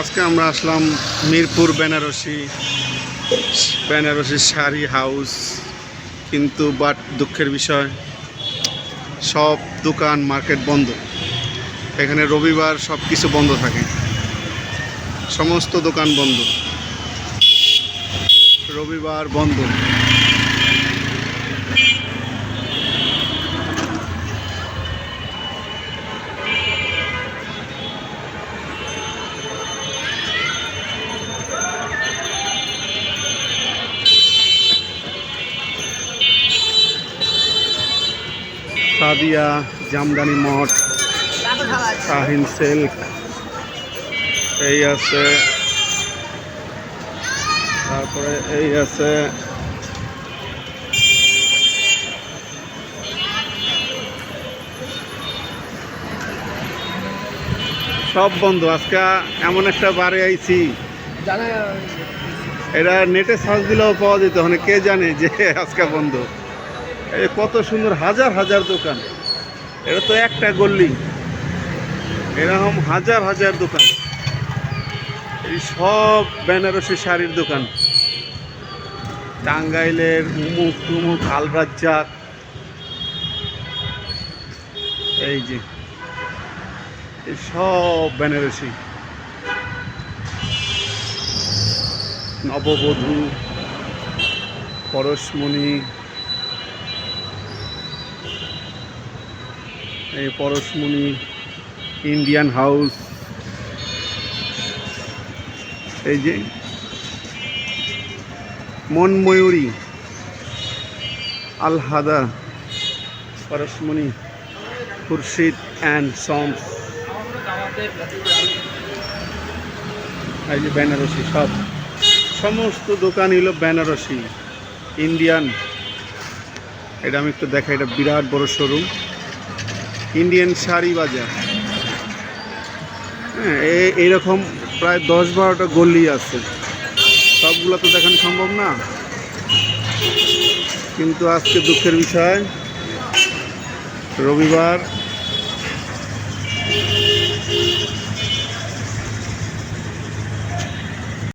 আজকে আমরা আসলাম মিরপুর বেনারসি বেনারসি শাড়ি হাউস। কিন্তু বাট দুঃখের বিষয়, সব দোকান মার্কেট বন্ধ। এখানে রবিবার সব কিছু বন্ধ থাকে। সমস্ত দোকান বন্ধ। রবিবার বন্ধ। সাদিয়া জামদানি মঠ শাহিন সিল্ক এই আছে তারপরে এই আছে সব বন্ধ আজকে এমন একটা বারে আইছি। এটা নেটে সার্চ দিলেও পাওয়া যেত মানে কে জানে যে আজকে বন্ধ। কত সুন্দর হাজার হাজার দোকান। এটা তো একটা গল্লি এরকম হাজার হাজার দোকান। এই সব বেনারসি শাড়ির দোকান। টাঙ্গাইলের উমুক টুমুক আলরাজ্জাক। এই যে, এই সব বেনারসি। নববধূ, পরশমণি এই পরশমণি ইন্ডিয়ান হাউস এই যে মনময়ূরী আলহাদা, পরশমণি, খুরশিদ অ্যান্ড সমস এই যে বেনারসি সব। সমস্ত দোকান হলো বেনারসি ইন্ডিয়ান এটা আমি একটু দেখাই, এটা বিরাট বড় শোরুম ইন্ডিয়ান শাড়ি বাজার। হ্যাঁ এইরকম প্রায় দশ বারোটা গলি আছে। সবগুলো তো দেখানো সম্ভব না। কিন্তু আজকে দুঃখের বিষয়, রবিবার